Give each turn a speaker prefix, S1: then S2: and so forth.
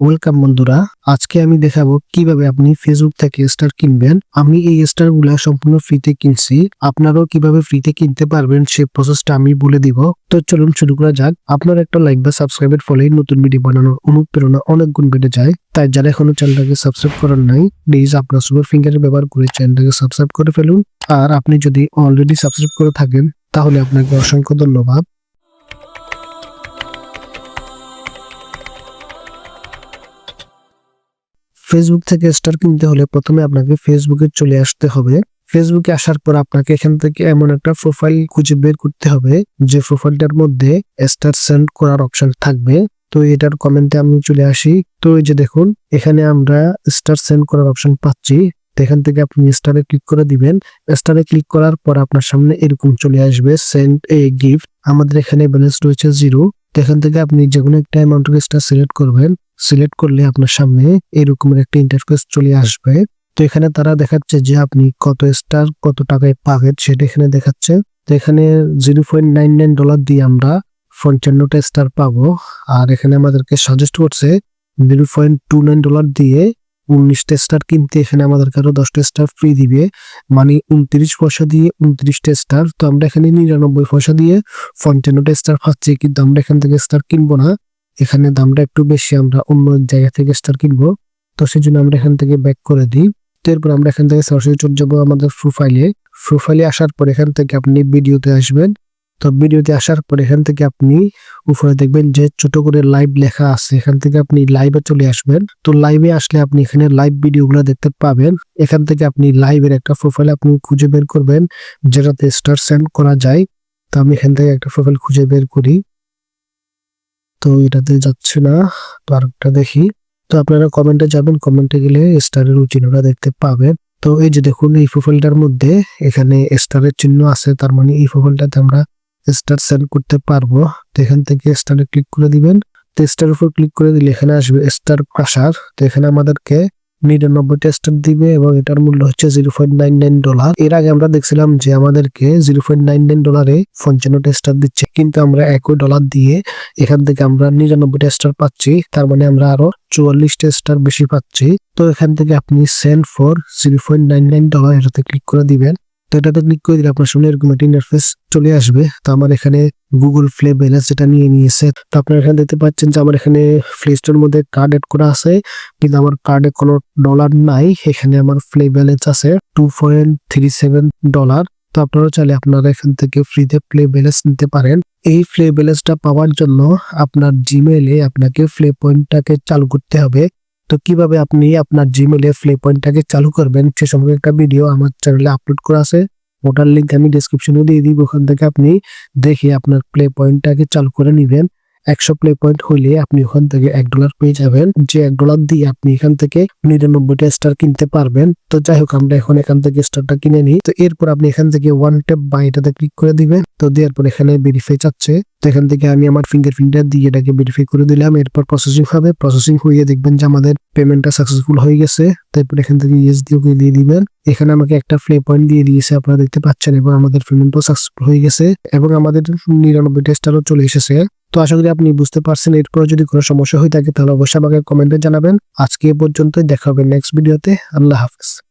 S1: Welcome বন্ধুরা, আজকে আমি দেখাবো কীভাবে আপনি ফেসবুক থেকে স্টার কিনবেন। আমি এই স্টারগুলা সম্পূর্ণ ফ্রিতে কিনছি। আপনারাও কীভাবে ফ্রিতে কিনতে পারবেন সে প্রসেসটা আমি বলে দিব। তো চলুন শুরু করা যাক। আপনার একটা লাইক বা সাবস্ক্রাইবের ফলে নতুন ভিডিও বানানোর অনুপ্রেরণা অনেক গুণ বেড়ে যায়। তাই যারা এখনও চ্যানেলটাকে সাবস্ক্রাইব করার নাই প্লিজ আপনার সুপার ফিঙ্গার ব্যবহার করে চ্যানেলটাকে সাবস্ক্রাইব করে ফেলুন। আর আপনি যদি অলরেডি সাবস্ক্রাইব করে থাকেন, তাহলে আপনাকে অসংখ্য ধন্যবাদ। ফেসবুক থেকে স্টার কিনতে হলে প্রথমে আপনাকে ফেসবুকে চলে আসতে হবে। ফেসবুকে আসার পর আপনাকে এখান থেকে এমন একটা প্রোফাইল খুঁজে বের করতে হবে, যে প্রোফাইলটার মধ্যে স্টার সেন্ড করার অপশন থাকবে। তো এটার কমেন্টে আমি চলে আসি। তো এই যে দেখুন, এখানে আমরা স্টার সেন্ড করার অপশন পাচ্ছি। এখান থেকে আপনি স্টারে ক্লিক করে দিবেন। স্টারে ক্লিক করার পর আপনার সামনে এরকম চলে আসবে সেন্ড এ গিফট আমাদের এখানে ব্যালেন্স রয়েছে জিরো এখান থেকে আপনি যে কোনো একটা অ্যামাউন্টের স্টার সিলেক্ট করবেন। সিলেক্ট করলে আপনার সামনে এরকমের একটা ইন্টারফেস চলে আসবে। তো এখানে তারা দেখাচ্ছে যে আপনি কত স্টার কত টাকায় পাবেন সেটা এখানে দেখাচ্ছে। তো এখানে zero point nine nine dollar দিয়ে আমরা পঞ্চান্নটা স্টার পাবো। আর এখানে আমাদেরকে সাজেস্ট করছে zero point two nine dollar দিয়ে উনিশটা স্টার কিনতে এখানে আমাদেরকে আরও দশটা স্টার ফ্রি দিবে। মানে উনত্রিশ পয়সা দিয়ে উনত্রিশটা স্টার তো আমরা এখানে নিরানব্বই পয়সা দিয়ে পঞ্চান্নটা স্টার পাচ্ছি, কিন্তু আমরা এখান থেকে স্টার কিনবো না। এখানে দামটা একটু বেশি, আমরা অন্য জায়গা থেকে স্টার কিনবো। তো সেই জন্য আমরা এখান থেকে ব্যাক করে দিই। তো এরপর আমরা এখান থেকে সরাসরি চলে যাব আমাদের প্রোফাইলে প্রোফাইলে আসার পর এখান থেকে আপনি ভিডিওতে আসবেন। তো ভিডিওতে আসার পর এখান থেকে আপনি উপরে দেখবেন যে ছোট করে লাইভ লেখা আছে। এখান থেকে আপনি লাইভে চলে আসবেন। তো লাইভে আসলে আপনি এখানে লাইভ ভিডিওগুলো দেখতে পাবেন। এখান থেকে আপনি লাইভের একটা প্রোফাইল আপনি খুঁজে বের করবেন, যেটাতে স্টার সেন্ড করা যায়। তো আমি এখান থেকে একটা প্রোফাইল খুঁজে বের করি। তো এটাতে যাচ্ছে না, তো আরেকটা দেখি। তো আপনারা কমেন্টে যাবেন কমেন্টে গেলে স্টারের চিহ্নটা দেখতে পাবেন। তো এই যে দেখুন, এই প্রোফাইলটার মধ্যে এখানে স্টারের চিহ্ন আছে, তার মানে এই প্রোফাইলটাতে আমরা স্টার সেন্ড করতে পারব। তো এখান থেকে স্টারে ক্লিক করে দিবেন। তো স্টার উপর ক্লিক করে দিলে এখানে আসবে স্টার প্রাসার তো এখানে আমাদেরকে নিরানব্বইটা টেস্টার দিবে এবং এটার মূল্য হচ্ছে zero point nine nine dollar এর আগে আমরা দেখছিলাম যে আমাদেরকে জিরো পয়েন্ট নাইন নাইন ডলারে পঞ্চান্ন টেস্টার দিচ্ছে। কিন্তু আমরা একই ডলার দিয়ে এখান থেকে আমরা নিরানব্বই টেস্টার পাচ্ছি। তার মানে আমরা আরও চুয়াল্লিশ টেস্টার বেশি পাচ্ছি। তো এখান থেকে আপনি sale for zero point nine nine dollar এটাতে ক্লিক করে দিবেন। তো এটাতে ক্লিক করে দিলে আপনার সামনে এরকম একটা ইন্টারফেস চলে আসবে। তো আমার এখানে গুগল প্লে ব্যালেন্স যেটা নিয়ে নিয়েছে, তো আপনারা এখানে দেখতে পাচ্ছেন যে আমার এখানে প্লে স্টোর মধ্যে কার্ড এড করা আছে, কিন্তু আমার কার্ডে কোনো ডলার নাই। এখানে আমার প্লে ব্যালেন্স আছে two point three seven dollar তো আপনারা চাইলে আপনারা এখান থেকে ফ্রিতে প্লে ব্যালেন্স নিতে পারেন। এই প্লে ব্যালেন্সটা পাওয়ার জন্য আপনার জিমেইলে আপনাকে প্লে পয়েন্টটাকে চালু করতে হবে। তো কীভাবে আপনি আপনার জিমেলে প্লে পয়েন্টটাকে চালু করবেন সে সম্পর্কে একটা ভিডিও আমার চ্যানেলে আপলোড করা আছে। ওটার লিঙ্ক আমি ডিসক্রিপশনে দিয়ে দিব। ওখান থেকে আপনি দেখে আপনার প্লে পয়েন্টটাকে চালু করে নেবেন। একশো প্লে পয়েন্ট হইলে আপনি ওখান থেকে এক ডলার পেয়ে যাবেন। যে এক ডলার দিয়ে আপনি এখান থেকে নিরানব্বইটা স্টার কিনতে পারবেন। তো যাই হোক, আমরা এখন এখান থেকে স্টারটা কিনে নিই। তো এরপর আপনি এখান থেকে ওয়ান ট্যাপ বা এটাতে ক্লিক করে দিবেন। তো দেওয়ার পর এখানে ভেরিফাই চাচ্ছে। এখান থেকে আমি আমার ফিঙ্গারপ্রিন্টটা দিয়ে এটাকে ভেরিফাই করে দিলাম। এরপর প্রসেসিং হবে। প্রসেসিং হয়ে দেখবেন যে আমাদের পেমেন্টটা সাকসেসফুল হয়ে গেছে। তারপর এখান থেকে ইয়েস দিয়ে ওকে দিয়ে দিবেন। এখানে আমাকে একটা ফ্লে পয়েন্ট দিয়ে দিয়েছে, আপনারা দেখতে পাচ্ছেন, এবং আমাদের পেমেন্টও সাকসেসফুল হয়ে গেছে, এবং আমাদের নিরানব্বই টেস্টারও চলে এসেছে। তো আশা করি আপনি বুঝতে পারছেন এরপর যদি কোনো সমস্যা হয়ে থাকে, তাহলে অবশ্যই আমাকে কমেন্টে জানাবেন। আজকে এ পর্যন্তই, দেখা হবে নেক্সট ভিডিওতে আল্লাহ হাফেজ।